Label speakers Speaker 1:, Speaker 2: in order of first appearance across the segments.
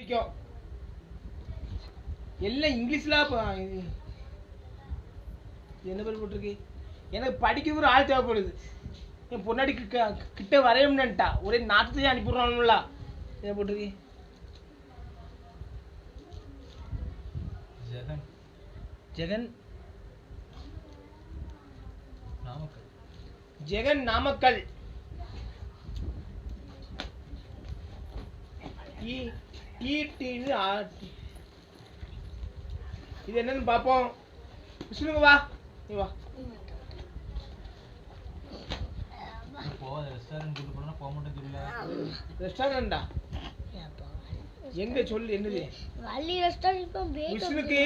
Speaker 1: பிடிக்கும். எல்லாம் இங்கிலீஷ்ல என்ன பேர் போட்டிருக்கு? எனக்கு படிக்க ஒரு ஆள் தேவைப்படுது. என் பொன்னாடி கிட்ட வரையணும்னுட்டா. ஒரே நாட்டத்தையே அனுப்பிடுறானுங்களா? என்ன போட்டிருக்கு?
Speaker 2: ஜெகன்.
Speaker 1: ஜெகன்?
Speaker 2: நாமக்கல்.
Speaker 1: ஜெகன் நாமக்கல். ஈ ஈட்டின்னு ஆட்டி. இது என்னன்னு பார்ப்போம். விஷ்ணுங்க வா. நீ வா.
Speaker 2: ரெஸ்டாரண்ட்
Speaker 1: எங்க சொல்லு என்னது?
Speaker 3: வள்ளி ரெஸ்டாரண்ட் இப்போ
Speaker 1: விஷ்ணுக்கு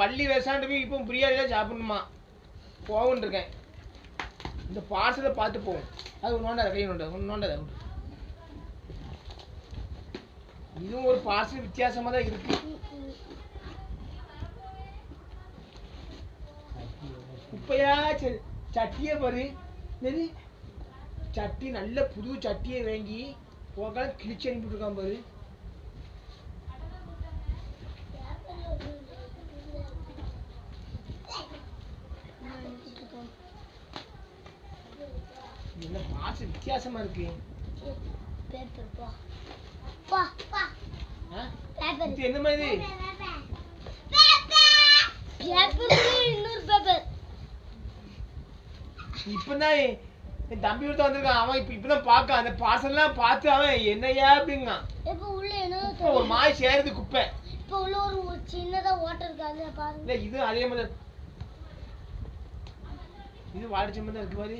Speaker 1: வள்ளி ரெஸ்டாரண்ட் போய் இப்போ பிரியாணி தான் சாப்பிடணுமா? இருக்கேன். இந்த பார்சலை பார்த்து போவோம். அது நோண்டாத கை நோண்டாத நோண்டாத விடு. இதுவும் ஒரு பார்சல் வித்தியாசமா தான் இருக்கு. குப்பையா ச- சட்டியை பாரு. என்னது? சட்டி நல்ல புது சட்டியை வாங்கி போகாத கிழிச்சு அனுப்பிட்டுருக்கான் பாரு. என்ன பார்சல் வித்தியாசமா இருக்கு.
Speaker 3: பேப்பர் பா. பா பா? பேப்பர்.
Speaker 1: இது என்ன மாதிரி
Speaker 3: பேப்பர் இன்னொரு பேப்பர்.
Speaker 1: இப்பதான் என் தம்பி ஒருத்தன் வந்திருக்கான். அவன் இப்ப இப்பதான் பார்க்க அந்த பார்சல்லாம் பார்த்து அவன் என்னையா அப்படிங்கான்
Speaker 3: இப்போ உள்ள என்ன
Speaker 1: ஒரு மாய் சேருது குப்பை.
Speaker 3: இப்போ உள்ள ஒரு சின்னதா ஓட்டர் இருக்கு. அதுல பாருங்க.
Speaker 1: இது அதே மாதிரி இது வாடிச்ச மாதிரி இருக்கு மாதிரி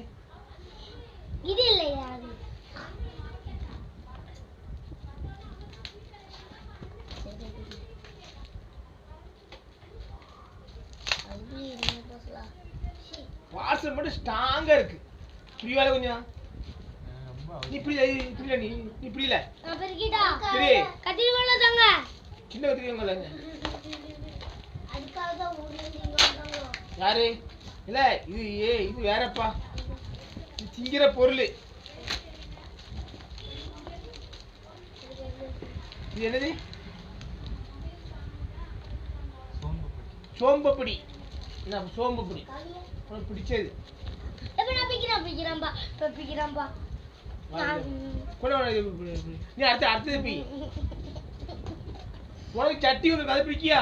Speaker 3: இது இல்லையா அது? அது
Speaker 1: மட்டும் ஸ்ட்ராங்கா இருக்கு. புரியவால கொஞ்சம்? நீ இப்படி இல்ல, இப்படி நீ நீ இப்படி இல்ல. சரி.
Speaker 3: கத்திரி கொள்ள தாங்க
Speaker 1: சின்ன கத்திரிக்கோங்க
Speaker 3: அதுக்காக தான்
Speaker 1: யாரு? இல்ல இது ஏ இது வேறப்பா. திங்கிற பொருள். இது என்னது?
Speaker 2: சோம்பப்படி
Speaker 1: சோம்பப்படி என்ன சோம்பப்பொடி உனக்கு பிடிச்சது. கூட. நீ அடுத்து அடுத்தது பி. உனக்கு சட்டி உனக்கு அது பிடிக்கியா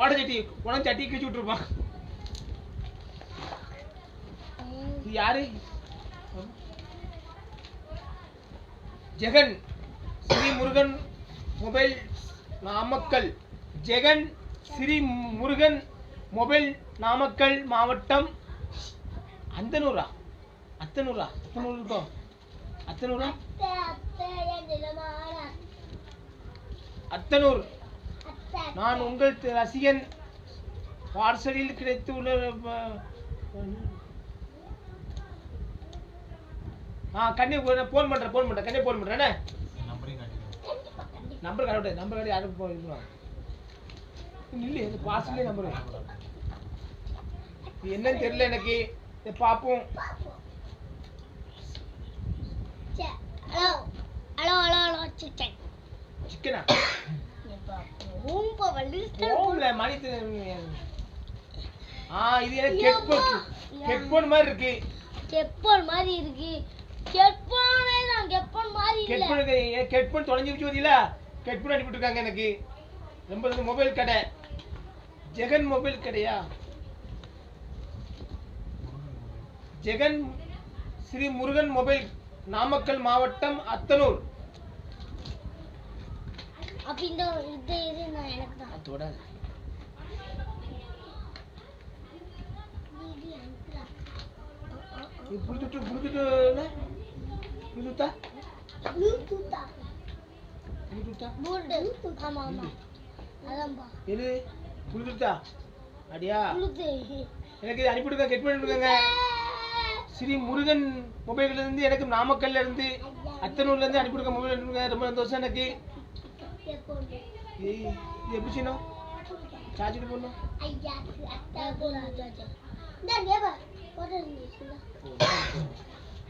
Speaker 1: ஓட சட்டி உனக்கு சட்டி கிழிச்சு விட்டுருப்பான் யாரு? ஜெகன் ஸ்ரீ முருகன் மொபைல் நாமக்கல். ஜெகன் ஸ்ரீ முருகன் மொபைல் நாமக்கல் மாவட்டம் அந்தனூரா அத்தனூரா. அத்தனூர் இருக்கும் அத்தனூரா? அத்தனூர்.
Speaker 3: அத்தை
Speaker 1: நான் உங்கள் ரசிகன். பார்சலில் கிடைத்துள்ள ப- ஆ கண்ணி ஃபோன் பண்றேன் ஃபோன் பண்றேன். கண்ணி ஃபோன்
Speaker 2: காட்டிடுவோம்
Speaker 1: நம்பர் காட்ட நம்பர் காட்டி யாரும் ஃபோன் இது பண்ணுவாங்க இல்லை இந்த பார்சல்லே நம்பர். என்னன்னு தெரியல எனக்கு.
Speaker 3: சே hello. Hello hello hello chicken?
Speaker 1: சிக்கனா
Speaker 3: ரொம்ப வள்ளி
Speaker 1: ஓம்ல மணி தெ- ஆ இது எனக்கு ஹெட்போன் மாதிரி இருக்கு.
Speaker 3: கெப்பன் மாதிரி இருக்கு. கெப்பனே தான் கெப்பன் மாதிரி இல்ல.
Speaker 1: ஹெட்போன் ஹெட்போன் தொலைஞ்சு வச்சு பார்த்தீங்களா ஹெட்போன் அனுப்பிட்டு இருக்காங்க எனக்கு. ரொம்ப மொபைல் கடை. ஜெகன் மொபைல் கடையா? ஜெகன் ஸ்ரீ முருகன் மொபைல் நாமக்கல் மாவட்டம் அத்தனூர். புடிச்சுட்டு புடிச்சுட்டா
Speaker 3: ப்ளூடூத்தா
Speaker 1: புடிச்சுட்டா?
Speaker 3: ப்ளூடூத் ஆமா ஆமா. அதான்பா.
Speaker 1: எது புடிச்சுட்டா? அடியா. எனக்கு இது அனுப்பிவிடுங்க கெட் பண்ணிவிடுங்க ஸ்ரீ முருகன் மொபைல்ல இருந்து எனக்கு நாமக்கல்ல இருந்து அத்தனூர்ல இருந்து அனுப்பிவிடுங்க மொபைல் ரொம்ப சந்தோஷம் எனக்கு. இது எப்படி செய்யணும்? சார்ஜ் போடணும்.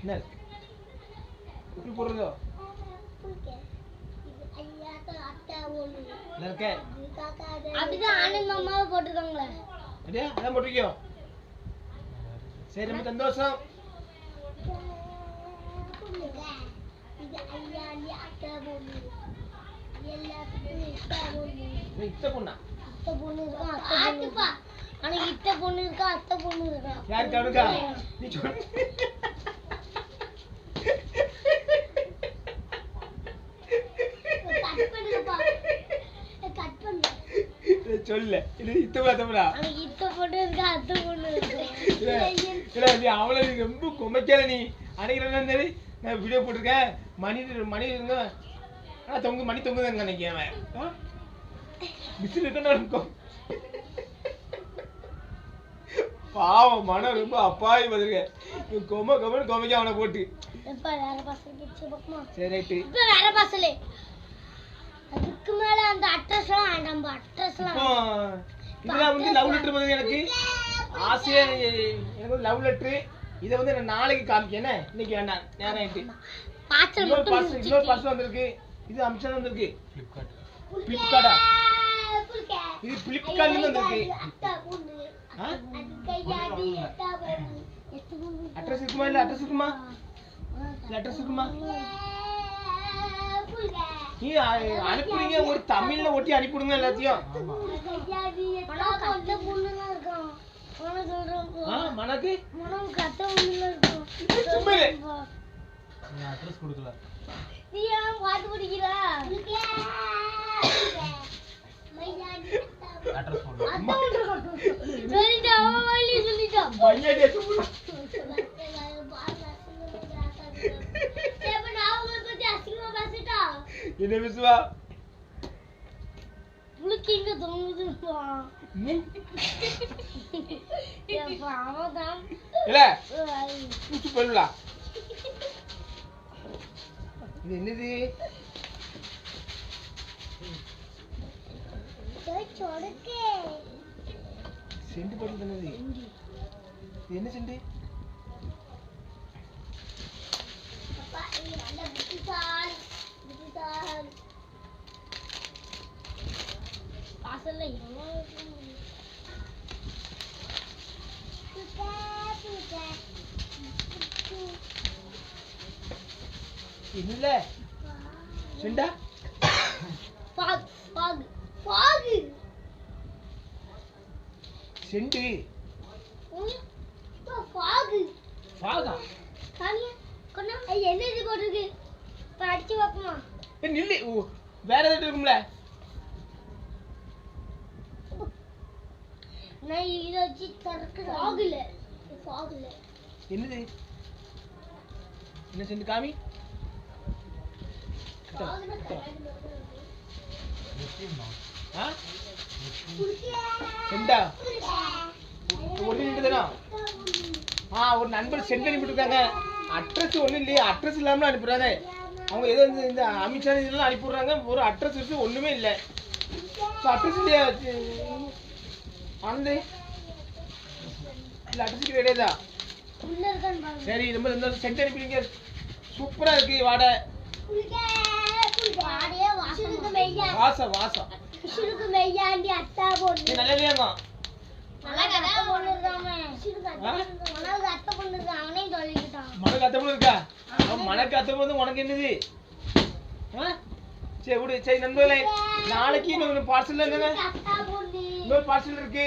Speaker 1: என்ன? எப்படி போடுறதோ?
Speaker 3: அப்படிதான் ஆனந்த் மாமாவை போட்டிருக்காங்களே.
Speaker 1: அதான் போட்டிருக்கியோ? சரி ரொம்ப சந்தோஷம். இத்த பொண்ணா
Speaker 3: அத்தை பொண்ணு இருக்கா அத்தை பொண்ணு இருக்கா ஆனா இத்த பொண்ணு இருக்கா அத்தை பொண்ணு இருக்கா
Speaker 1: யாருக்கு அவனுக்கா நீ சொல்லு சொல்லு இது இத்த பார்த்தோம்டா
Speaker 3: ஆனா இத்த பொண்ணு இருக்கா அத்தை பொண்ணு
Speaker 1: இல்ல
Speaker 3: இருக்கா.
Speaker 1: இல்ல நீ அவளை நீ ரொம்ப குமைக்கல நீ. சரி நான் வீடியோ போட்டிருக்கேன். மணி மணி இருங்க ஆ தொங்கு மணி தொங்குதாங்க அன்னைக்கு அவன். மிஸ்ஸில் இருக்கணும் இருக்கும் பாவம் மனம் ரொம்ப அப்பாவி பதிலுங்க கொம கொமன்னு கொமைக்க அவனை போட்டு.
Speaker 3: பாசல்
Speaker 1: சரி ரைட்டு.
Speaker 3: இப்ப வேற பாசல் அதுக்கு மேல அந்த அட்ரஸ்லாம் நம்ம அட்ரஸ்லாம்
Speaker 1: இதெல்லாம் வந்து லவ் லெட்டர் வந்து எனக்கு. ஆசையா எனக்கு லவ் லெட்டர் இதை வந்து நான் நாளைக்கு காமிக்கேன் இன்னைக்கு வேண்டாம். நேரம் ஆயிட்டு. இன்னொரு
Speaker 3: மட்டும்
Speaker 1: பார்சல் இன்னொரு பார்சல் வந்திருக்கு. இது அம்சம் வந்திருக்கு.
Speaker 2: ஃப்ளிப்கார்ட்
Speaker 1: பிளிப்கார்ட்டா இது பிளிப்கார்ட்ல இருந்து வந்திருக்கு? அட்ரஸ் இருக்குமா? இல்ல அட்ரஸ் இருக்குமா? இல்ல அட்ரஸ் இருக்குமா? நீ அனுப்புறீங்க. ஒரு தமிழ்ல ஒட்டி அனுப்பிவிடுங்க எல்லாத்தையும். சும்மா இரு.
Speaker 2: நீ அட்ரஸ் கொடுக்கல.
Speaker 3: நீ ஏன் பாட்டு பிடிக்கிற?
Speaker 2: அட்ரஸ் போடு.
Speaker 3: சொல்லிட்டா வாயிலே சொல்லிட்டா. நான் உங்களை பத்தி அசிங்கமா பேசிட்டா?
Speaker 1: என்ன பேசுவா?
Speaker 3: அவன் தான்
Speaker 1: இல்ல பூச்சி போயிடலாம் இது என்னது செண்டு போட்டு தந்தது இது என்ன செண்டு
Speaker 3: புத்திசாலி புத்திசாலி வாசல்ல எவ்வளோ.
Speaker 1: என்னல? செண்டா?
Speaker 3: ஃபாக் ஃபாக் ஃபாக்
Speaker 1: செண்டு.
Speaker 3: ஃபாக்
Speaker 1: பாகா.
Speaker 3: காமியா கொண்டா என்ன இது போட்டிருக்கு? அடிச்சு பார்ப்போமா?
Speaker 1: ஏ நில்லு. வேற ஏதாவது இருக்கும்ல?
Speaker 3: நான் இதை வச்சு
Speaker 1: என்னது? என்ன செண்டு காமி? செண்டா? ஒன்று நின்று தானா ஆ ஒரு நண்பர் சென்ட் அனுப்பிட்டுருக்காங்க அட்ரஸ் ஒன்றும் இல்லையே. அட்ரஸ் இல்லாமல் அனுப்புறாங்க அவங்க ஏதோ இந்த இந்த அமித்ஷா இதெல்லாம் அனுப்பிடுறாங்க ஒரு அட்ரஸ் இருக்கு ஒன்றுமே இல்லை. ஸோ அட்ரஸ் இல்லையா? ஆனந்து. இல்லை அட்ரஸ் கிடையாதா சரி ரொம்ப இந்த சென்ட் அனுப்பிடுங்க சூப்பராக இருக்கு வாடை.
Speaker 3: வாடியே வாசம் மெய்யா.
Speaker 1: வாசம்
Speaker 3: அத்தா பொண்ணு.
Speaker 1: நல்ல இல்லையாங்க
Speaker 3: பொண்ணு? மணவுக்கு அத்தை பொண்ணு இருக்கு.
Speaker 1: மனக்கு மனக்கு அத்தம் வந்து உனக்கு என்னது? ஆ? சரி விடு சரி நண்பர்களே நாளைக்கு இன்னொரு பார்சல் என்னங்க இன்னொரு பார்சல் இருக்கு.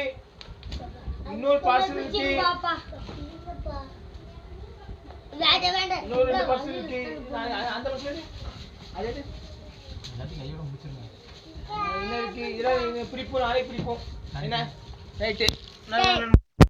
Speaker 1: இன்னொரு பார்சல் இருக்கு. இன்னொரு ரெண்டு பார்சல் இருக்கு. அந்த பார்சல் அது எது?
Speaker 2: எல்லாத்தையும் கையோட முடிச்சிருங்க.
Speaker 1: என்ன இருக்கு? இதெல்லாம் பிடிப்போம் நாளைக்கு பிடிப்போம் என்ன? ரைட்டு